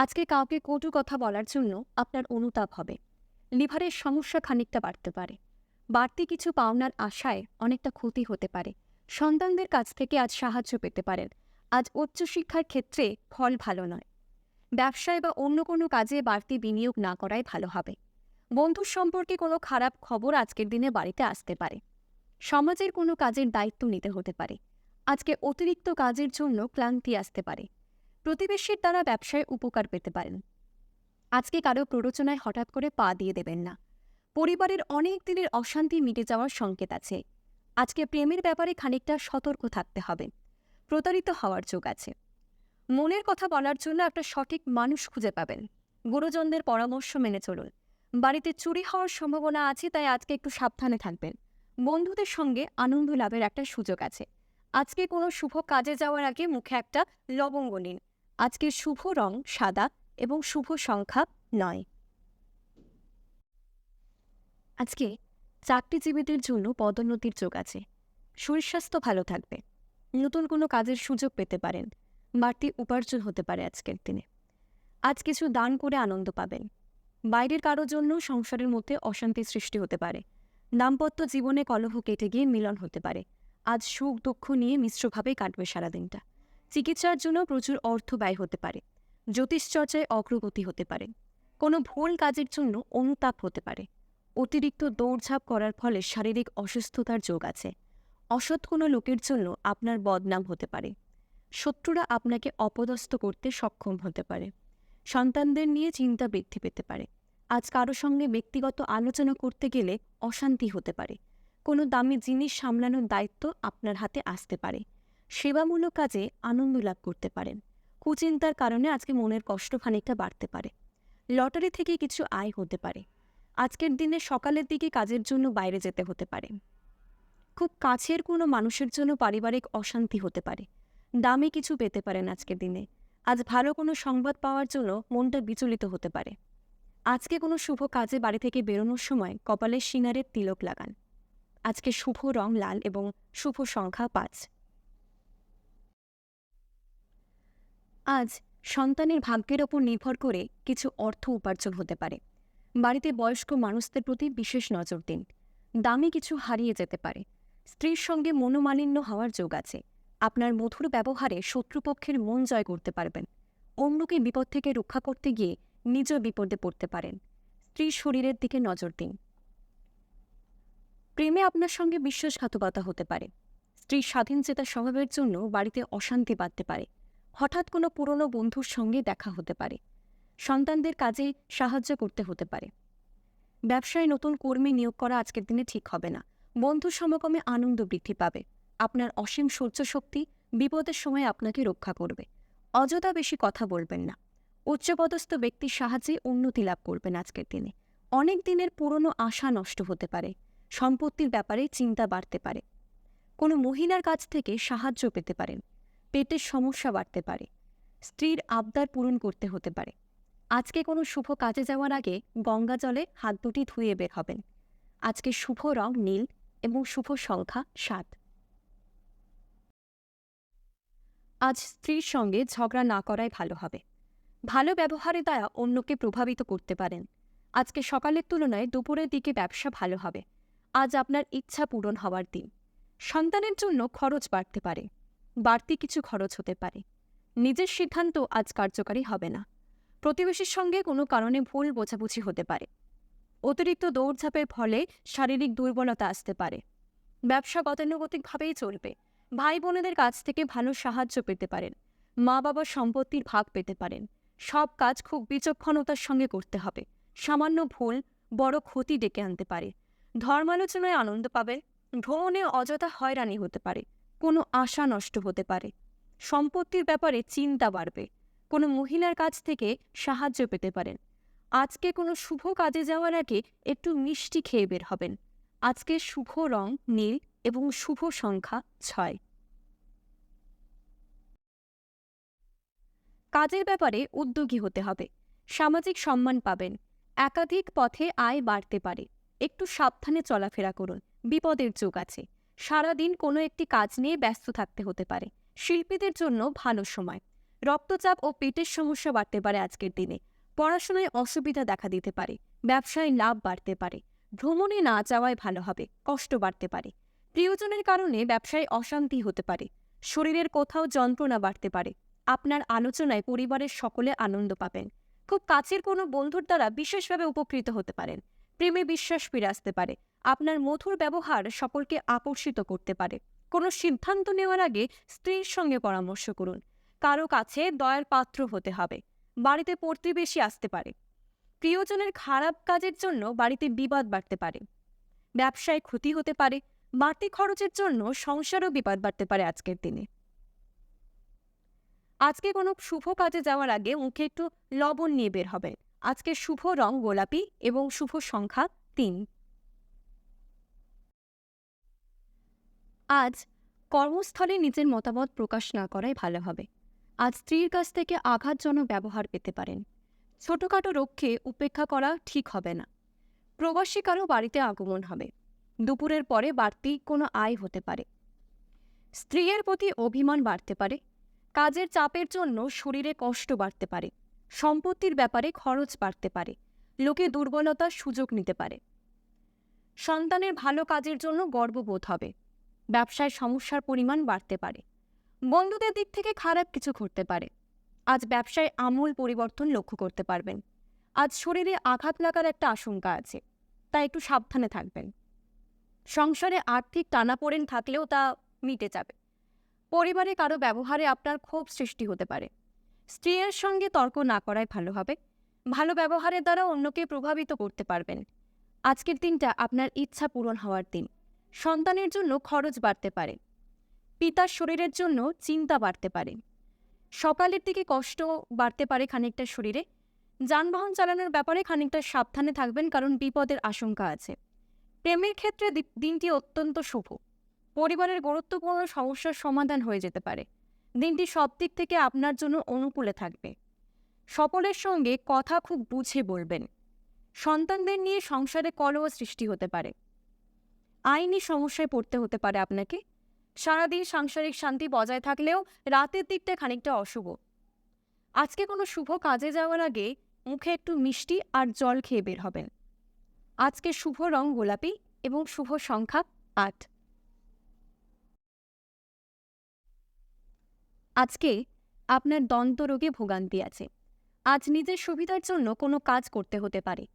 আজকে কাউকে কটু কথা বলার জন্য আপনার অনুতাপ হবে। লিভারের সমস্যা খানিকটা বাড়তে পারে। বাড়তি কিছু পাওনার আশায় অনেকটা ক্ষতি হতে পারে। সন্তানদের কাছ থেকে আজ সাহায্য পেতে পারেন। আজ উচ্চশিক্ষার ক্ষেত্রে ফল ভালো নয়। ব্যবসায় বা অন্য কোনো কাজে বাড়তি বিনিয়োগ না করাই ভালো হবে। বন্ধুর সম্পর্কে কোনো খারাপ খবর আজকের দিনে বাড়িতে আসতে পারে। সমাজের কোনো কাজের দায়িত্ব নিতে হতে পারে। আজকে অতিরিক্ত কাজের জন্য ক্লান্তি আসতে পারে। প্রতিবেশীর দ্বারা ব্যবসায় উপকার পেতে পারেন। আজকে কারও প্ররোচনায় হঠাৎ করে পা দিয়ে দেবেন না। পরিবারের অনেক দিনের অশান্তি মিটে যাওয়ার সংকেত আছে। আজকে প্রেমের ব্যাপারে খানিকটা সতর্ক থাকতে হবে। প্রতারিত হওয়ার যোগ আছে। মনের কথা বলার জন্য একটা সঠিক মানুষ খুঁজে পাবেন। গুরুজনদের পরামর্শ মেনে চলুন। বাড়িতে চুরি হওয়ার সম্ভাবনা আছে, তাই আজকে একটু সাবধানে থাকবেন। বন্ধুদের সঙ্গে আনন্দ লাভের একটা সুযোগ আছে। আজকে কোনো শুভ কাজে যাওয়ার আগে মুখে একটা লবঙ্গ নিন। আজকে শুভ রং সাদা এবং শুভ সংখ্যা নয়। আজকে চাকরিজীবীদের জন্য পদোন্নতির যোগ আছে। শরীর স্বাস্থ্য ভালো থাকবে। নতুন কোনো কাজের সুযোগ পেতে পারেন। বাড়তি উপার্জন হতে পারে আজকের দিনে। আজ কিছু দান করে আনন্দ পাবেন। বাইরের কারোর জন্য সংসারের মধ্যে অশান্তি সৃষ্টি হতে পারে। দাম্পত্য জীবনে কলহ কেটে গিয়ে মিলন হতে পারে। আজ সুখ দুঃখ নিয়ে মিশ্রভাবেই কাটবে সারাদিনটা। চিকিৎসার জন্য প্রচুর অর্থ ব্যয় হতে পারে জ্যোতিষচর্চায় অগ্রগতি হতে পারে, কোনো ভুল কাজের জন্য অনুতাপ হতে পারে, অতিরিক্ত দৌড়ঝাঁপ করার ফলে শারীরিক অসুস্থতার যোগ আছে, অসৎ কোনো লোকের জন্য আপনার বদনাম হতে পারে, শত্রুরা আপনাকে অপদস্থ করতে সক্ষম হতে পারে, সন্তানদের নিয়ে চিন্তা বৃদ্ধি পেতে পারে, আজ কারও সঙ্গে ব্যক্তিগত আলোচনা করতে গেলে অশান্তি হতে পারে, কোনো দামি জিনিস সামলানোর দায়িত্ব আপনার হাতে আসতে পারে। সেবামূলক কাজে আনন্দ লাভ করতে পারেন। কুচিন্তার কারণে আজকে মনের কষ্ট খানিকটা বাড়তে পারে। লটারি থেকে কিছু আয় হতে পারে। আজকের দিনে সকালের দিকে কাজের জন্য বাইরে যেতে হতে পারে। খুব কাছের কোনো মানুষের জন্য পারিবারিক অশান্তি হতে পারে। দামে কিছু পেতে পারেন আজকের দিনে। আজ ভালো কোনো সংবাদ পাওয়ার জন্য মনটা বিচলিত হতে পারে। আজকে কোনো শুভ কাজে বাড়ি থেকে বেরোনোর সময় কপালের সিনারের তিলক লাগান। আজকে শুভ রং লাল এবং শুভ সংখ্যা পাঁচ। আজ সন্তানের ভাগ্যের ওপর নির্ভর করে কিছু অর্থ উপার্জন হতে পারে। বাড়িতে বয়স্ক মানুষদের প্রতি বিশেষ নজর দিন। দামি কিছু হারিয়ে যেতে পারে। স্ত্রীর সঙ্গে মনোমালিন্য হওয়ার যোগ আছে। আপনার মধুর ব্যবহারে শত্রুপক্ষের মন জয় করতে পারবেন। অন্যকে বিপদ থেকে রক্ষা করতে গিয়ে নিজ বিপদে পড়তে পারেন। স্ত্রীর শরীরের দিকে নজর দিন। প্রেমে আপনার সঙ্গে বিশ্বাসঘাতকতা হতে পারে। স্ত্রীর স্বাধীন স্বাধীনচেতা স্বভাবের জন্য বাড়িতে অশান্তি বাঁধতে পারে। হঠাৎ কোনো পুরনো বন্ধুর সঙ্গে দেখা হতে পারে। সন্তানদের কাজে সাহায্য করতে হতে পারে। ব্যবসায় নতুন কর্মী নিয়োগ করা আজকের দিনে ঠিক হবে না। বন্ধু সমাগমে আনন্দ বৃদ্ধি পাবে। আপনার অসীম সহ্য শক্তি বিপদের সময় আপনাকে রক্ষা করবে। অযথা বেশি কথা বলবেন না। উচ্চপদস্থ ব্যক্তির সাহায্যে উন্নতি লাভ করবেন আজকের দিনে। অনেক দিনের পুরনো আশা নষ্ট হতে পারে। সম্পত্তির ব্যাপারে চিন্তা বাড়তে পারে। কোনো মহিলার কাছ থেকে সাহায্য পেতে পারেন। পেটের সমস্যা বাড়তে পারে। স্ত্রীর আবদার পূরণ করতে হতে পারে। আজকে কোনো শুভ কাজে যাওয়ার আগে গঙ্গা জলে হাত দুটি ধুয়ে বের হবেন। আজকে শুভ রং নীল এবং শুভ সংখ্যা সাত। আজ স্ত্রীর সঙ্গে ঝগড়া না করাই ভালো হবে। ভালো ব্যবহারের দ্বারা অন্যকে প্রভাবিত করতে পারেন। আজকে সকালের তুলনায় দুপুরের দিকে ব্যবসা ভালো হবে। আজ আপনার ইচ্ছা পূরণ হওয়ার দিন। সন্তানের জন্য খরচ বাড়তে পারে। বাড়তি কিছু খরচ হতে পারে। নিজের সিদ্ধান্ত আজ কার্যকারী হবে না। প্রতিবেশীর সঙ্গে কোনো কারণে ভুল বোঝাবুঝি হতে পারে। অতিরিক্ত দৌড়ঝাঁপের ফলে শারীরিক দুর্বলতা আসতে পারে। ব্যবসা গতানুগতিকভাবেই চলবে। ভাই বোনেদের কাছ থেকে ভালো সাহায্য পেতে পারেন। মা বাবার সম্পত্তির ভাগ পেতে পারেন। সব কাজ খুব বিচক্ষণতার সঙ্গে করতে হবে। সামান্য ভুল বড় ক্ষতি ডেকে আনতে পারে। ধর্মালোচনায় আনন্দ পাবে। ভ্রমণে অযথা হয়রানি হতে পারে। কোনো আশা নষ্ট হতে পারে। সম্পত্তির ব্যাপারে চিন্তা বাড়বে। কোনো মহিলার কাছ থেকে সাহায্য পেতে পারেন। আজকে কোনো শুভ কাজে যাওয়ার আগে একটু মিষ্টি খেয়ে বের হবেন। আজকে শুভ রং নীল এবং শুভ সংখ্যা ছয়। কাজের ব্যাপারে উদ্যোগী হতে হবে। সামাজিক সম্মান পাবেন। একাধিক পথে আয় বাড়তে পারে। একটু সাবধানে চলাফেরা করুন। বিপদের যোগ আছে। সারাদিন কোনো একটি কাজ নিয়ে ব্যস্ত থাকতে হতে পারে। শিল্পীদের জন্য ভালো সময়। রক্তচাপ ও পেটের সমস্যা বাড়তে পারে আজকের দিনে। পড়াশোনায় অসুবিধা দেখা দিতে পারে। ব্যবসায় লাভ বাড়তে পারে। ভ্রমণে না যাওয়াই ভালো হবে, কষ্ট বাড়তে পারে। প্রিয়জনের কারণে ব্যবসায় অশান্তি হতে পারে। শরীরের কোথাও যন্ত্রণা বাড়তে পারে। আপনার আলোচনায় পরিবারের সকলে আনন্দ পাবেন। খুব কাছের কোনো বন্ধুর দ্বারা বিশেষভাবে উপকৃত হতে পারেন। প্রেমে বিশ্বাস ফিরে আসতে পারে। আপনার মধুর ব্যবহার সকলকে আকর্ষিত করতে পারে। কোনো সিদ্ধান্ত নেওয়ার আগে স্ত্রীর সঙ্গে পরামর্শ করুন। কারও কাছে দয়ার পাত্র হতে হবে। বাড়িতে প্রতিবেশী আসতে পারে। প্রিয়জনের খারাপ কাজের জন্য বাড়িতে বিবাদ বাড়তে পারে। ব্যবসায় ক্ষতি হতে পারে। বাড়তি খরচের জন্য সংসারও বিবাদ বাড়তে পারে আজকের দিনে। আজকে কোনো শুভ কাজে যাওয়ার আগে মুখে একটু লবণ নিয়ে বের হবে আজকে শুভ রং গোলাপি এবং শুভ সংখ্যা তিন। আজ কর্মস্থলে নিজের মতামত প্রকাশ না করাই ভালো হবে। আজ স্ত্রীর কাছ থেকে আঘাতজনক ব্যবহার পেতে পারেন। ছোটখাটো রক্ষে উপেক্ষা করা ঠিক হবে না। প্রবাসী কারও বাড়িতে আগমন হবে। দুপুরের পরে বাড়তি কোনো আয় হতে পারে। স্ত্রীর প্রতি অভিমান বাড়তে পারে। কাজের চাপের জন্য শরীরে কষ্ট বাড়তে পারে। সম্পত্তির ব্যাপারে খরচ বাড়তে পারে, লোকে দুর্বলতার সুযোগ নিতে পারে। সন্তানের ভালো কাজের জন্য গর্ববোধ হবে, ব্যবসায় সমস্যার পরিমাণ বাড়তে পারে, বন্ধুদের দিক থেকে খারাপ কিছু ঘটতে পারে, আজ ব্যবসায় আমূল পরিবর্তন লক্ষ্য করতে পারবেন, আজ শরীরে আঘাত লাগার একটা আশঙ্কা আছে, তাই একটু সাবধানে থাকবেন। সংসারে আর্থিক টানাপোড়েন থাকলেও তা মিটে যাবে, পরিবারে কারও ব্যবহারে আপনার ক্ষোভ সৃষ্টি হতে পারে। স্ত্রীর সঙ্গে তর্ক না করাই ভালো হবে। ভালো ব্যবহারের দ্বারা অন্যকে প্রভাবিত করতে পারবেন। আজকের দিনটা আপনার ইচ্ছা পূরণ হওয়ার দিন। সন্তানের জন্য খরচ বাড়তে পারে। পিতার শরীরের জন্য চিন্তা বাড়তে পারে। সকালের দিকে কষ্ট বাড়তে পারে খানিকটা শরীরে। যানবাহন চালানোর ব্যাপারে খানিকটা সাবধানে থাকবেন কারণ বিপদের আশঙ্কা আছে। প্রেমের ক্ষেত্রে দিনটি অত্যন্ত শুভ। পরিবারের গুরুত্বপূর্ণ সমস্যার সমাধান হয়ে যেতে পারে। দিনটি সব দিক থেকে আপনার জন্য অনুকূলে থাকবে। সকলের সঙ্গে কথা খুব বুঝে বলবেন। সন্তানদের নিয়ে সংসারে কলহ সৃষ্টি হতে পারে। আইনি সমস্যায় পড়তে হতে পারে আপনাকে। সারাদিন সাংসারিক শান্তি বজায় থাকলেও রাতের দিকটা খানিকটা অশুভ। আজকে কোনো শুভ কাজে যাওয়ার আগে মুখে একটু মিষ্টি আর জল খেয়ে বের হবেন। আজকে শুভ রং গোলাপি এবং শুভ সংখ্যা আট। আজকে আপনার দন্তরোগে ভোগান্তি আছে। আজ নিজের সুবিধার জন্য কোনো কাজ করতে হতে পারে।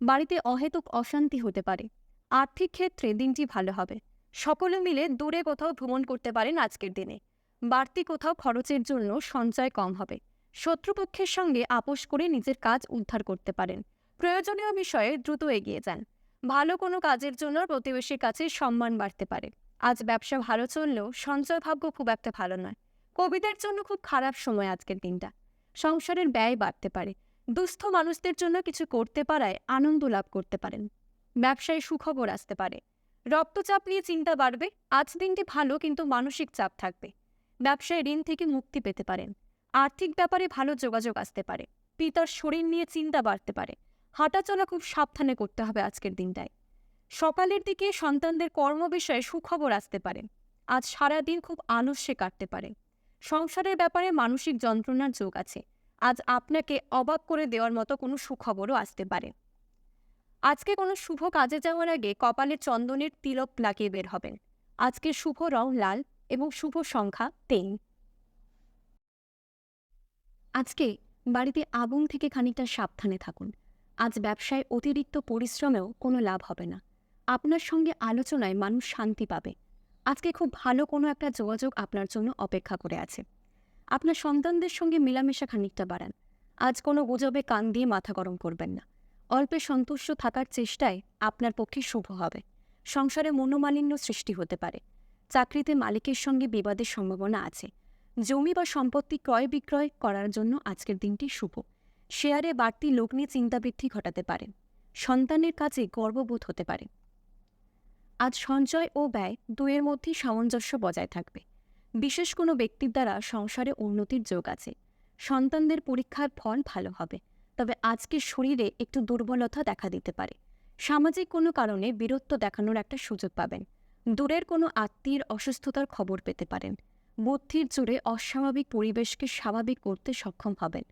বাড়িতে অহেতুক অশান্তি হতে পারে। আর্থিক ক্ষেত্রে দিনটি ভালো হবে। সকলে মিলে দূরে কোথাও ভ্রমণ করতে পারেন আজকের দিনে। বাড়তি কোথাও খরচের জন্য সঞ্চয় কম হবে। শত্রুপক্ষের সঙ্গে আপোষ করে নিজের কাজ উদ্ধার করতে পারেন। প্রয়োজনীয় বিষয়ে দ্রুত এগিয়ে যান। ভালো কোনো কাজের জন্য প্রতিবেশীর কাছে সম্মান বাড়তে পারে। আজ ব্যবসা ভালো চললেও সঞ্চয় ভাগ্য খুব একটা ভালো নয়। কবিদের জন্য খুব খারাপ সময় আজকের দিনটা। সংসারের ব্যয় বাড়তে পারে। দুস্থ মানুষদের জন্য কিছু করতে পারায় আনন্দ লাভ করতে পারেন। ব্যবসায় সুখবর আসতে পারে। রক্তচাপ নিয়ে চিন্তা বাড়বে। আজ দিনটি ভালো কিন্তু মানসিক চাপ থাকবে। ব্যবসায় ঋণ থেকে মুক্তি পেতে পারেন। আর্থিক ব্যাপারে ভালো যোগাযোগ আসতে পারে। পিতার শরীর নিয়ে চিন্তা বাড়তে পারে। হাঁটাচলা খুব সাবধানে করতে হবে আজকের দিনটায়। সকালের দিকে সন্তানদের কর্ম বিষয়ে সুখবর আসতে পারে। আজ সারাদিন খুব আলস্যে কাটতে পারে। সংসারের ব্যাপারে মানসিক যন্ত্রণার যোগ আছে। আজ আপনাকে অবাক করে দেওয়ার মতো কোনো সুখবরও আসতে পারে। আজকে কোনো শুভ কাজে যাওয়ার আগে কপালে চন্দনের তিলক লাগিয়ে বের হবেন। আজকে শুভ রং লাল এবং শুভ সংখ্যা তিন। আজকে বাড়িতে আগুন থেকে খানিকটা সাবধানে থাকুন। আজ ব্যবসায় অতিরিক্ত পরিশ্রমেও কোনো লাভ হবে না। আপনার সঙ্গে আলোচনায় মানুষ শান্তি পাবে। আজকে খুব ভালো কোনো একটা যোগাযোগ আপনার জন্য অপেক্ষা করে আছে। আপনার সন্তানদের সঙ্গে মেলামেশা খানিকটা বাড়ান। আজ কোনো গুজবে কান দিয়ে মাথা গরম করবেন না। অল্পে সন্তুষ্ট থাকার চেষ্টায় আপনার পক্ষে শুভ হবে। সংসারে মনোমালিন্য সৃষ্টি হতে পারে। চাকরিতে মালিকের সঙ্গে বিবাদের সম্ভাবনা আছে। জমি বা সম্পত্তি ক্রয় বিক্রয় করার জন্য আজকের দিনটি শুভ। শেয়ারে বাড়তি লোক নিয়ে চিন্তাবৃদ্ধি ঘটাতে পারেন সন্তানের কাছে গর্ববোধ হতে পারে। আজ সঞ্চয় ও ব্যয় দুয়ের মধ্যেই সামঞ্জস্য বজায় থাকবে। বিশেষ কোনো ব্যক্তির দ্বারা সংসারে উন্নতির যোগ আছে। সন্তানদের পরীক্ষার ফল ভালো হবে, তবে আজকে শরীরে একটু দুর্বলতা দেখা দিতে পারে। সামাজিক কোনো কারণে বীরত্ব দেখানোর একটা সুযোগ পাবেন। দূরের কোনো আত্মীয়ের অসুস্থতার খবর পেতে পারেন। বুদ্ধির জোরে অস্বাভাবিক পরিবেশকে স্বাভাবিক করতে সক্ষম হবেন।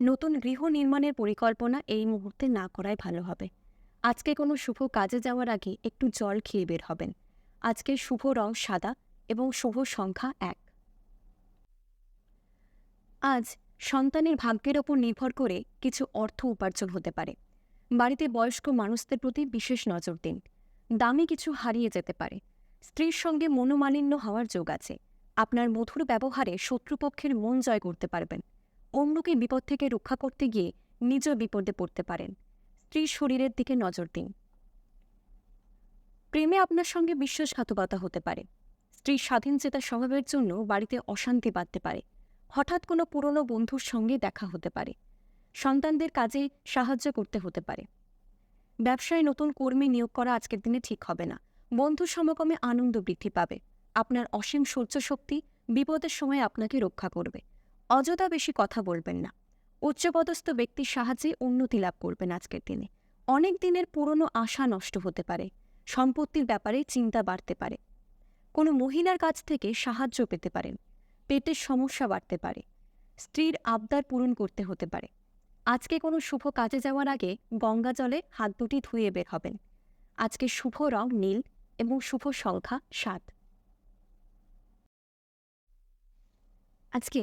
নতুন গৃহ নির্মাণের পরিকল্পনা এই মুহূর্তে না করাই ভালো হবে। আজকে কোনো শুভ কাজে যাওয়ার আগে একটু জল খেয়ে বের হবেন। আজকে শুভ রং সাদা এবং শুভ সংখ্যা এক। আজ সন্তানের ভাগ্যের ওপর নির্ভর করে কিছু অর্থ উপার্জন হতে পারে। বাড়িতে বয়স্ক মানুষদের প্রতি বিশেষ নজর দিন। দামি কিছু হারিয়ে যেতে পারে। স্ত্রীর সঙ্গে মনোমালিন্য হওয়ার যোগ আছে। আপনার মধুর ব্যবহারে শত্রুপক্ষের মন জয় করতে পারবেন। অন্যকে বিপদ থেকে রক্ষা করতে গিয়ে নিজ বিপদে পড়তে পারেন। স্ত্রীর শরীরের দিকে নজর দিন। প্রেমে আপনার সঙ্গে বিশ্বাসঘাতকতা হতে পারে। স্ত্রীর স্বাধীনচেতা স্বভাবের জন্য বাড়িতে অশান্তি বাঁধতে পারে। হঠাৎ কোনো পুরনো বন্ধুর সঙ্গে দেখা হতে পারে। সন্তানদের কাজে সাহায্য করতে হতে পারে। ব্যবসায় নতুন কর্মী নিয়োগ করা আজকের দিনে ঠিক হবে না। বন্ধু সমকমে আনন্দ বৃদ্ধি পাবে। আপনার অসীম সহ্য শক্তি বিপদের সময় আপনাকে রক্ষা করবে। অযথা বেশি কথা বলবেন না। উচ্চপদস্থ ব্যক্তির সাহায্যে উন্নতি লাভ করবেন আজকের দিনে। অনেক দিনের পুরনো আশা নষ্ট হতে পারে, সম্পত্তির ব্যাপারে চিন্তা বাড়তে পারে। কোনো মহিলার কাছ থেকে সাহায্য পেতে পারেন, পেটের সমস্যা বাড়তে পারে, স্ত্রীর আবদার পূরণ করতে হতে পারে। আজকে কোনো শুভ কাজে যাওয়ার আগে গঙ্গা জলে হাত দুটি ধুয়ে বের হবেন। আজকে শুভ রং নীল এবং শুভ সংখ্যা সাত। আজকে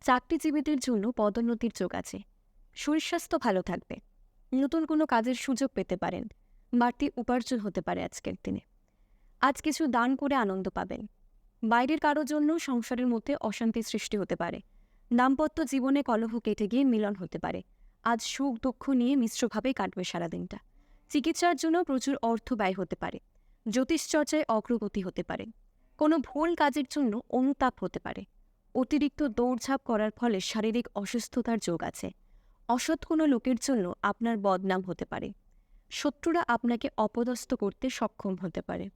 চাকরিজীবীদের জন্য পদোন্নতির যোগ আছে। শরীর স্বাস্থ্য ভালো থাকবে। নতুন কোনো কাজের সুযোগ পেতে পারেন। বাড়তি উপার্জন হতে পারে আজকের দিনে। আজ কিছু দান করে আনন্দ পাবেন। বাইরের কারোর জন্য সংসারের মধ্যে অশান্তি সৃষ্টি হতে পারে। দাম্পত্য জীবনে কলহ কেটে গিয়ে মিলন হতে পারে। আজ সুখ দুঃখ নিয়ে মিশ্রভাবে কাটবে সারাদিনটা। চিকিৎসার জন্য প্রচুর অর্থ ব্যয় হতে পারে। জ্যোতিষচর্চায় অগ্রগতি হতে পারে। কোনো ভুল কাজের জন্য অনুতাপ হতে পারে। অতিরিক্ত দৌড়ঝাঁপ করার ফলে শারীরিক অসুস্থতার যোগ আছে। অসৎ কোনো লোকের জন্য আপনার বদনাম হতে পারে। শত্রুরা আপনাকে অপদস্থ করতে সক্ষম হতে পারে।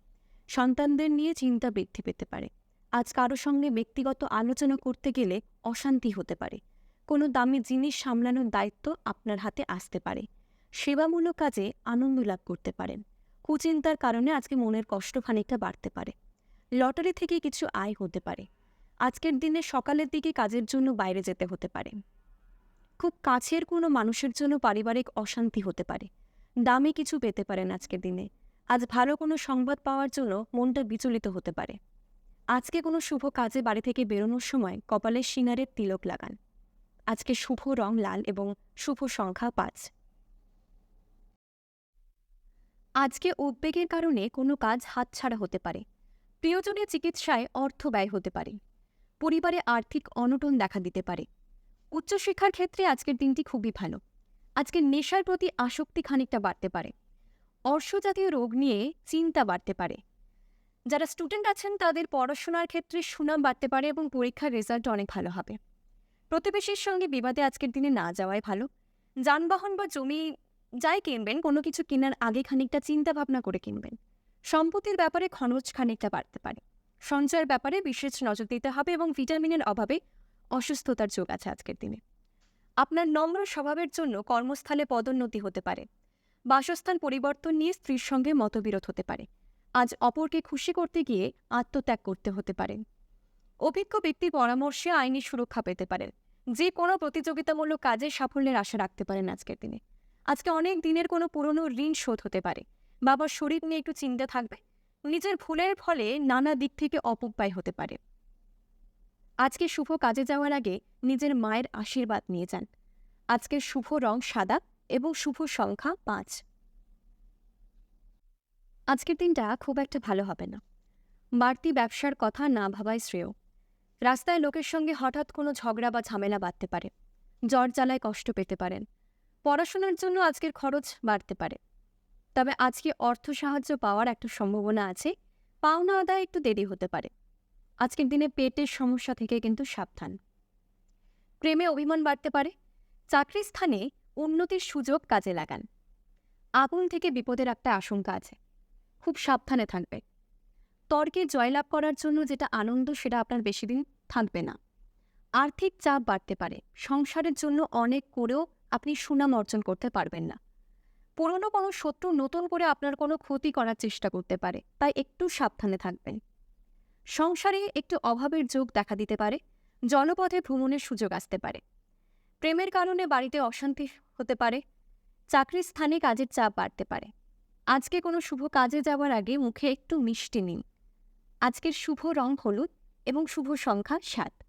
সন্তানদের নিয়ে চিন্তা বৃদ্ধি পেতে পারে। আজ কারও সঙ্গে ব্যক্তিগত আলোচনা করতে গেলে অশান্তি হতে পারে। কোনো দামি জিনিস সামলানোর দায়িত্ব আপনার হাতে আসতে পারে। সেবামূলক কাজে আনন্দ লাভ করতে পারেন। কুচিন্তার কারণে আজকে মনের কষ্ট খানিকটা বাড়তে পারে। লটারি থেকে কিছু আয় হতে পারে। আজকের দিনে সকালের দিকে কাজের জন্য বাইরে যেতে হতে পারে। খুব কাছের কোনো মানুষের জন্য পারিবারিক অশান্তি হতে পারে। দামি কিছু পেতে পারেন আজকের দিনে। আজ ভালো কোনো সংবাদ পাওয়ার জন্য মনটা বিচলিত হতে পারে। আজকে কোনো শুভ কাজে বাড়ি থেকে বেরোনোর সময় কপালে সিনারের তিলক লাগান। আজকে শুভ রং লাল এবং শুভ সংখ্যা পাঁচ। আজকে উদ্বেগের কারণে কোনো কাজ হাতছাড়া হতে পারে। প্রিয়জনের চিকিৎসায় অর্থ ব্যয় হতে পারে। পরিবারে আর্থিক অনটন দেখা দিতে পারে। উচ্চশিক্ষার ক্ষেত্রে আজকের দিনটি খুবই ভালো। আজকে নেশার প্রতি আসক্তি খানিকটা বাড়তে পারে। অর্শজাতীয় রোগ নিয়ে চিন্তা বাড়তে পারে। যারা স্টুডেন্ট আছেন, তাদের পড়াশোনার ক্ষেত্রে সুনাম বাড়তে পারে এবং পরীক্ষার রেজাল্ট অনেক ভালো হবে। প্রতিবেশীর সঙ্গে বিবাদে আজকের দিনে না যাওয়াই ভালো। যানবাহন বা জমি যাই কিনবেন, কোনো কিছু কেনার আগে খানিকটা চিন্তাভাবনা করে কিনবেন। সম্পত্তির ব্যাপারে খরচ খানিকটা বাড়তে পারে। সঞ্চয়ের ব্যাপারে বিশেষ নজর দিতে হবে এবং ভিটামিনের অভাবে অসুস্থতার যোগ আছে আজকের দিনে। আপনার নম্র স্বভাবের জন্য কর্মস্থলে পদোন্নতি হতে পারে। বাসস্থান পরিবর্তন নিয়ে স্ত্রীর সঙ্গে মতবিরোধ হতে পারে। আজ অপরকে খুশি করতে গিয়ে আত্মত্যাগ করতে হতে পারে। অভিজ্ঞ ব্যক্তির পরামর্শে আইনি সুরক্ষা পেতে পারেন। যে কোনো প্রতিযোগিতামূলক কাজে সাফল্যের আশা রাখতে পারেন আজকের দিনে। আজকে অনেক দিনের কোনো পুরনো ঋণ শোধ হতে পারে। বাবার শরীর নিয়ে একটু চিন্তা থাকবে। নিজের ভুলের ফলে নানা দিক থেকে অপব্যয় হতে পারে। আজকে শুভ কাজে যাওয়ার আগে নিজের মায়ের আশীর্বাদ নিয়ে যান। আজকে শুভ রং সাদা এবং শুভ সংখ্যা পাঁচ। আজকের দিনটা খুব একটা ভালো হবে না। বাড়তি ব্যবসার কথা না ভাবাই শ্রেয়। রাস্তায় লোকের সঙ্গে হঠাৎ কোনো ঝগড়া বা ঝামেলা বাড়তে পারে। জ্বর জ্বালায় কষ্ট পেতে পারেন। পড়াশোনার জন্য আজকের খরচ বাড়তে পারে। তবে আজকে অর্থ সাহায্য পাওয়ার একটা সম্ভাবনা আছে। পাওনা আদায় একটু দেরি হতে পারে। আজকের দিনে পেটের সমস্যা থেকে কিন্তু সাবধান। প্রেমে অভিমান বাড়তে পারে। চাকরির স্থানে উন্নতির সুযোগ কাজে লাগান। আগুন থেকে বিপদের একটা আশঙ্কা আছে। খুব সাবধানে থাকবে। তর্কে জয়লাভ করার জন্য যেটা আনন্দ, সেটা আপনার বেশি দিন থাকবে না। আর্থিক চাপ বাড়তে পারে। সংসারের জন্য অনেক করেও আপনি সুনাম অর্জন করতে পারবেন না। পুরনো কোনো শত্রু নতুন করে আপনার কোনো ক্ষতি করার চেষ্টা করতে পারে, তাই একটু সাবধানে থাকবেন। সংসারে একটু অভাবের যোগ দেখা দিতে পারে জলপথে ভ্রমণের সুযোগ আসতে পারে। প্রেমের কারণে বাড়িতে অশান্তি হতে পারে, চাকরির স্থানে কাজের চাপ বাড়তে পারে। আজকে কোনো শুভ কাজে যাওয়ার আগে মুখে একটু মিষ্টি নিন। আজকের শুভ রং হলুদ এবং শুভ সংখ্যা সাত।